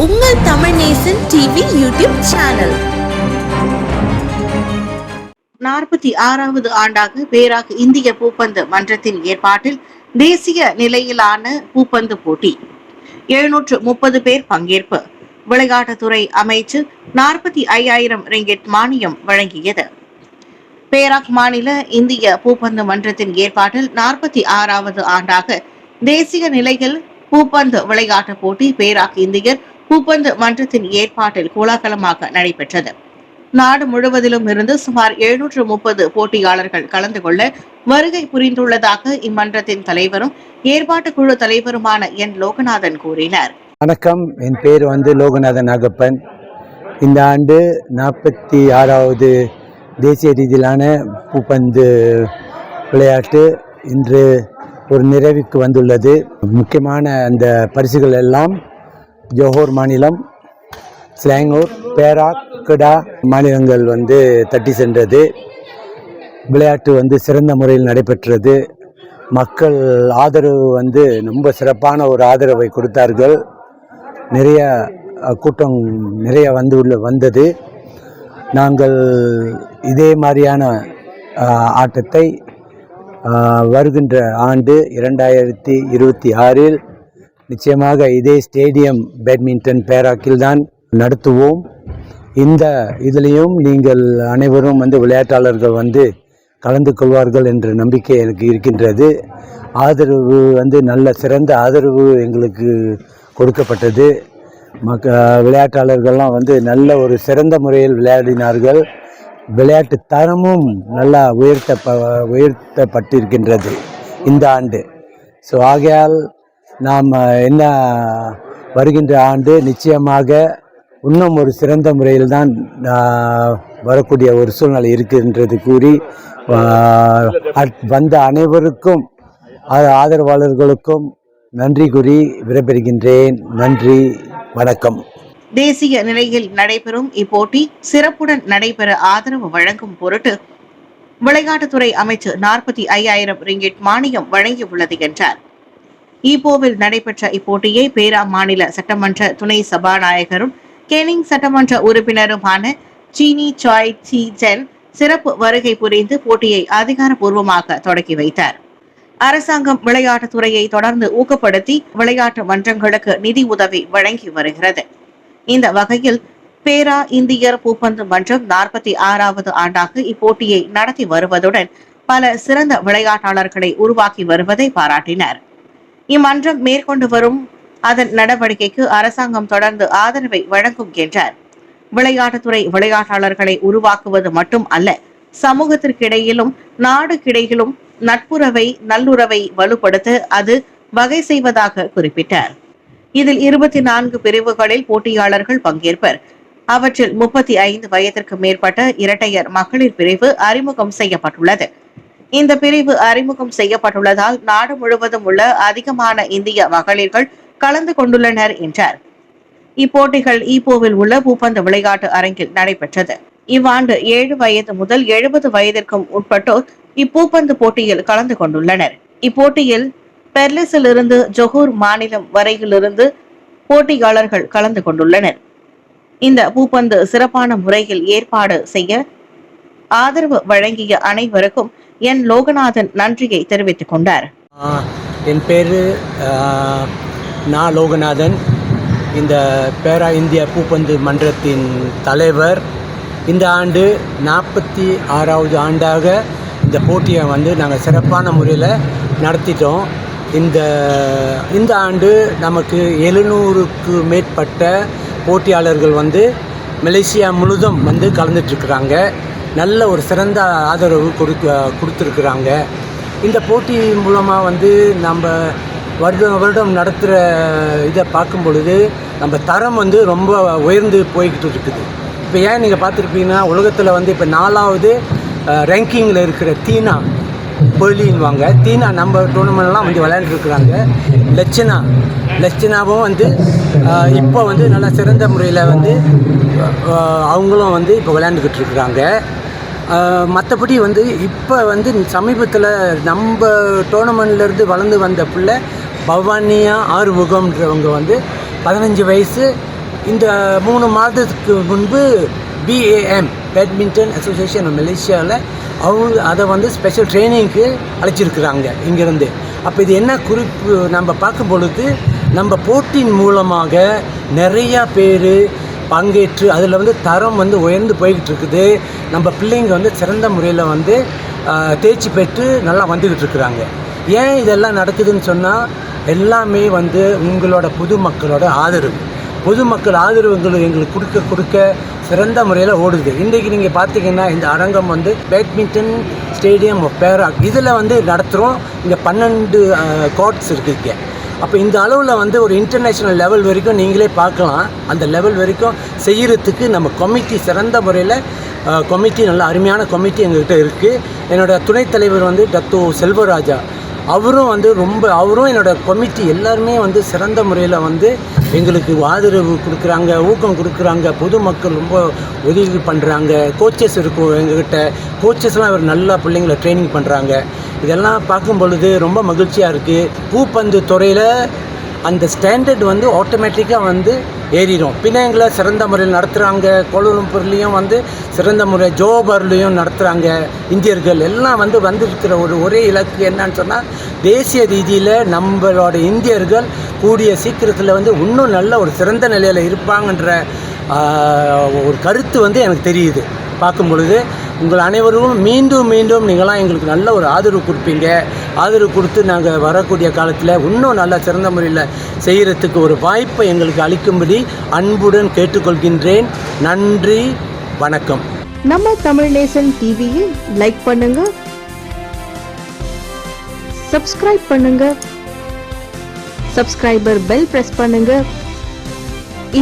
உங்கள் Tamil Nesan TV YouTube channel நாற்பத்தி ஆறாவது ஆண்டாக பேராக் இந்திய பூப்பந்து மன்றத்தின் ஏற்பாட்டில் தேசிய நிலையிலான பூப்பந்து போட்டி. எழுநூற்று முப்பது பேர் பங்கேற்பு. விளையாட்டுத்துறை அமைச்சு நாற்பத்தி ஐயாயிரம் ரிங்கெட் மானியம் வழங்கியது. பேராக் மாநில இந்திய பூப்பந்து மன்றத்தின் ஏற்பாட்டில் நாற்பத்தி ஆறாவது ஆண்டாக தேசிய நிலையில் பூப்பந்து விளையாட்டுப் போட்டி பேராக் இந்தியர் பூப்பந்து மன்றத்தின் ஏற்பாட்டில் கோலாகலமாக நடைபெற்றது. நாடு முழுவதிலும் இருந்து சுமார் எழுநூற்று முப்பது போட்டியாளர்கள் கலந்து கொள்ள வருகை புரிந்துள்ளதாக இம்மன்றத்தின் தலைவரும் ஏற்பாட்டு குழு தலைவருமான என். லோகநாதன் கூறினார். வணக்கம். என் பேர் வந்து லோகநாதன் நாகப்பன் இந்த ஆண்டு நாற்பத்தி ஆறாவது தேசிய ரீதியிலான பூப்பந்து விளையாட்டு இன்று ஒரு நிறைவுக்கு வந்துள்ளது. முக்கியமான அந்த பரிசுகள் எல்லாம் ஜோஹோர் மாநிலம் ஸ்லாங்கூர் பேரா கடா மாநிலங்கள் வந்து தட்டி சென்றது. விளையாட்டு வந்து சிறந்த முறையில் நடைபெற்றது. மக்கள் ஆதரவு வந்து ரொம்ப சிறப்பான ஒரு ஆதரவை கொடுத்தார்கள். நிறைய கூட்டம் நிறைய வந்து உள்ள வந்தது. நாங்கள் இதே மாதிரியான ஆட்டத்தை வருகின்ற ஆண்டு இரண்டாயிரத்தி இருபத்தி ஆறில் நிச்சயமாக இதே ஸ்டேடியம் பேட்மிண்டன் பேராக்கில் தான் நடத்துவோம். இந்த இதுலேயும் நீங்கள் அனைவரும் வந்து விளையாட்டாளர்கள் வந்து கலந்து கொள்வார்கள் என்ற நம்பிக்கை எனக்கு இருக்கின்றது. ஆதரவு வந்து நல்ல சிறந்த ஆதரவு எங்களுக்கு கொடுக்கப்பட்டது. மக்க விளையாட்டாளர்கள்லாம் வந்து நல்ல ஒரு சிறந்த முறையில் விளையாடினார்கள். விளையாட்டு தரமும் நல்லா உயர்த்த உயர்த்தப்பட்டிருக்கின்றது இந்த ஆண்டு. ஸோ ஆகையால் நாம் என்ன வருகின்ற ஆண்டு நிச்சயமாக இன்னும் ஒரு சிறந்த முறையில் தான் வரக்கூடிய ஒரு சூழ்நிலை இருக்கின்றது கூறி வந்த அனைவருக்கும் ஆதரவாளர்களுக்கும் நன்றி கூறி விடைபெறுகின்றேன். நன்றி வணக்கம். தேசிய நிலையில் நடைபெறும் இப்போட்டி சிறப்புடன் நடைபெற ஆதரவு வழங்கும் பொருட்டு விளையாட்டுத்துறை அமைச்சர் நாற்பத்தி ஐயாயிரம் ரிங்கிட் மானியம் வழங்கியுள்ளது என்றார். ஈப்போவில் நடைபெற்ற இப்போட்டியை பேரா மாநில சட்டமன்ற துணை சபாநாயகரும் கேனிங் சட்டமன்ற உறுப்பினருமான சீனி சாய் சி ஜென் சிறப்பு வருகை புரிந்து போட்டியை அதிகாரப்பூர்வமாக தொடங்கி வைத்தார். அரசாங்கம் விளையாட்டுத் துறையை தொடர்ந்து ஊக்கப்படுத்தி விளையாட்டு மன்றங்களுக்கு நிதி உதவி வழங்கி வருகிறது. இந்த வகையில் பேரா இந்தியர் பூப்பந்து மன்றம் நாற்பத்தி ஆறாவது ஆண்டாக இப்போட்டியை நடத்தி வருவதுடன் பல சிறந்த விளையாட்டாளர்களை உருவாக்கி வருவதை பாராட்டினர். இம்மன்றம் மேற்கொண்டு வரும் அதன் நடவடிக்கைக்கு அரசாங்கம் தொடர்ந்து ஆதரவை வழங்கும் என்றார். விளையாட்டுத்துறை விளையாட்டாளர்களை உருவாக்குவது மட்டும் அல்ல சமூகத்திற்கிடையிலும் நாடுக்கிடையிலும் நட்புறவை நல்லுறவை வலுப்படுத்த அது வகை செய்வதாக குறிப்பிட்டார். இதில் இருபத்தி நான்கு பிரிவுகளில் போட்டியாளர்கள் பங்கேற்பர். அவற்றில் முப்பத்தி ஐந்து வயதிற்கு மேற்பட்ட இரட்டையர் மகளிர் பிரிவு அறிமுகம் செய்யப்பட்டுள்ளது. இந்த பிரிவு அறிமுகம் செய்யப்பட்டுள்ளதால் நாடு முழுவதும் உள்ள அதிகமான இந்திய மகளிர்கள் கலந்து கொண்டுள்ளனர் என்றார். இப்போட்டிகள் ஈப்போவில் உள்ள பூப்பந்து விளையாட்டு அரங்கில் நடைபெற்றது. இவ்வாண்டு ஏழு வயது முதல் எழுபது வயதிற்கும் உட்பட்டோர் இப்பூப்பந்து போட்டியில் கலந்து கொண்டுள்ளனர். இப்போட்டியில் பெர்லிஸிலிருந்து ஜொஹூர் மாநிலம் வரையிலிருந்து போட்டியாளர்கள் கலந்து கொண்டுள்ளனர். இந்த பூப்பந்து சிறப்பான முறையில் ஏற்பாடு செய்ய ஆதரவு வழங்கிய அனைவருக்கும் என் லோகநாதன் நன்றியை தெரிவித்துக் கொண்டார். என் பேர் நா லோகநாதன். இந்த பேரா இந்திய பூப்பந்து மன்றத்தின் தலைவர். இந்த ஆண்டு நாற்பத்தி ஆறாவது ஆண்டாக இந்த போட்டியை வந்து நாங்கள் சிறப்பான முறையில் நடத்திட்டோம். இந்த இந்த ஆண்டு நமக்கு எழுநூறுக்கு மேற்பட்ட போட்டியாளர்கள் வந்து மலேசியா முழுதும் வந்து கலந்துட்டுருக்குறாங்க நல்ல ஒரு சிறந்த ஆதரவு கொடுக்க கொடுத்துருக்குறாங்க. இந்த போட்டி மூலமாக வந்து நம்ம வருடம் வருடம் நடத்துகிற இதை பார்க்கும் பொழுது நம்ம தரம் வந்து ரொம்ப உயர்ந்து போய்கிட்டு இருக்குது. இப்போ ஏன் நீங்கள் பார்த்துருப்பீங்கன்னா உலகத்தில் வந்து இப்போ நாலாவது ரேங்கிங்கில் இருக்கிற தீனா கோலின்வாங்க தீனா நம்ம டோர்னமெண்ட்லாம் வந்து விளையாண்டுருக்குறாங்க லட்சணா லட்சணாவும் வந்து இப்போ வந்து நல்லா சிறந்த முறையில் வந்து அவங்களும் வந்து இப்போ விளையாண்டுக்கிட்டு இருக்கிறாங்க. மற்றபடி வந்து இப்போ வந்து சமீபத்தில் நம்ம டோர்னமெண்ட்லேருந்து வளர்ந்து வந்த பிள்ளை பவானியா ஆறுமுகம்ன்றவங்க வந்து பதினஞ்சு வயசு. இந்த மூணு மாதத்துக்கு முன்பு பிஏஎம் பேட்மிண்டன் அசோசியேஷன் மலேசியாவில் அவங்க அதை வந்து ஸ்பெஷல் ட்ரைனிங்க்கு அழைச்சிருக்கிறாங்க இங்கேருந்து. அப்போ இது என்ன குறிப்பு? நம்ம பார்க்கும் பொழுது நம்ம போட்டியின் மூலமாக நிறையா பேர் பங்கேற்று அதில் வந்து தரம் வந்து உயர்ந்து போய்கிட்டு இருக்குது நம்ம பிள்ளைங்க வந்து சிறந்த முறையில் வந்து தேர்ச்சி பெற்று நல்லா வந்துக்கிட்டு இருக்கிறாங்க ஏன் இதெல்லாம் நடக்குதுன்னு சொன்னால் எல்லாமே வந்து உங்களோட பொதுமக்களோட ஆதரவு. பொதுமக்கள் ஆதரவுகள் எங்களுக்கு கொடுக்க கொடுக்க சிறந்த முறையில் ஓடுது. இன்றைக்கி நீங்கள் பார்த்தீங்கன்னா இந்த அரங்கம் வந்து பேட்மிண்டன் ஸ்டேடியம் ஆஃப் பேராக் இதில் வந்து நடத்துகிறோம் இங்கே பன்னெண்டு கோர்ட்ஸ் இருக்குது இங்கே. அப்போ இந்த அளவில் வந்து ஒரு இன்டர்நேஷ்னல் லெவல் வரைக்கும் நீங்களே பார்க்கலாம். அந்த லெவல் வரைக்கும் செய்கிறதுக்கு நம்ம கமிட்டி சிறந்த முறையில் கமிட்டி நல்ல அருமையான கமிட்டி எங்ககிட்ட இருக்குது என்னோடய துணைத் தலைவர் வந்து டத்து செல்வராஜா. அவரும் வந்து ரொம்ப அவரும் என்னோட கமிட்டி எல்லாருமே வந்து சிறந்த முறையில் வந்து எங்களுக்கு ஆதரவு கொடுக்குறாங்க ஊக்கம் கொடுக்குறாங்க. பொதுமக்கள் ரொம்ப உதவி பண்ணுறாங்க கோச்சஸ் இருக்கும் எங்ககிட்ட. கோச்சஸ்லாம் இவர் நல்லா பிள்ளைங்களை ட்ரைனிங் பண்ணுறாங்க இதெல்லாம் பார்க்கும் பொழுது ரொம்ப மகிழ்ச்சியாக இருக்குது பூப்பந்து துறையில் அந்த ஸ்டாண்டர்ட் வந்து ஆட்டோமேட்டிக்காக வந்து ஏறிடும் பிணையங்களை சிறந்த முறையில் நடத்துகிறாங்க கோலம்பூர்லேயும் வந்து சிறந்த முறை ஜோபர்லேயும் நடத்துகிறாங்க இந்தியர்கள். எல்லாம் வந்து வந்திருக்கிற ஒரு ஒரே இலக்கு என்னன்னு சொன்னால் தேசிய ரீதியில் நம்மளோட இந்தியர்கள் கூடிய சீக்கிரத்தில் வந்து இன்னும் நல்ல ஒரு சிறந்த நிலையில் இருப்பாங்கன்ற ஒரு கருத்து வந்து எனக்கு தெரியுது. பார்க்கும் பொழுது உங்கள் அனைவரும் மீண்டும் மீண்டும் நீங்களாம் எங்களுக்கு நல்ல ஒரு ஆதரவு கொடுப்பீங்க. ஆதரவு கொடுத்து நாங்கள் வரக்கூடிய காலத்தில் இன்னும் நல்ல சிறந்த முறையில் செய்கிறதுக்கு ஒரு வாய்ப்பை எங்களுக்கு அளிக்கும்படி அன்புடன் கேட்டுக்கொள்கின்றேன். நன்றி வணக்கம். நம்ம தமிழ் நேசன் டிவியை லைக் பண்ணுங்க. சப்ஸ்கிரைப் பண்ணுங்க. சப்ஸ்கிரைபர் பெல் பிரஸ் பண்ணுங்க.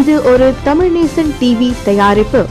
இது ஒரு தமிழ் நேசன் டிவி தயாரிப்பு.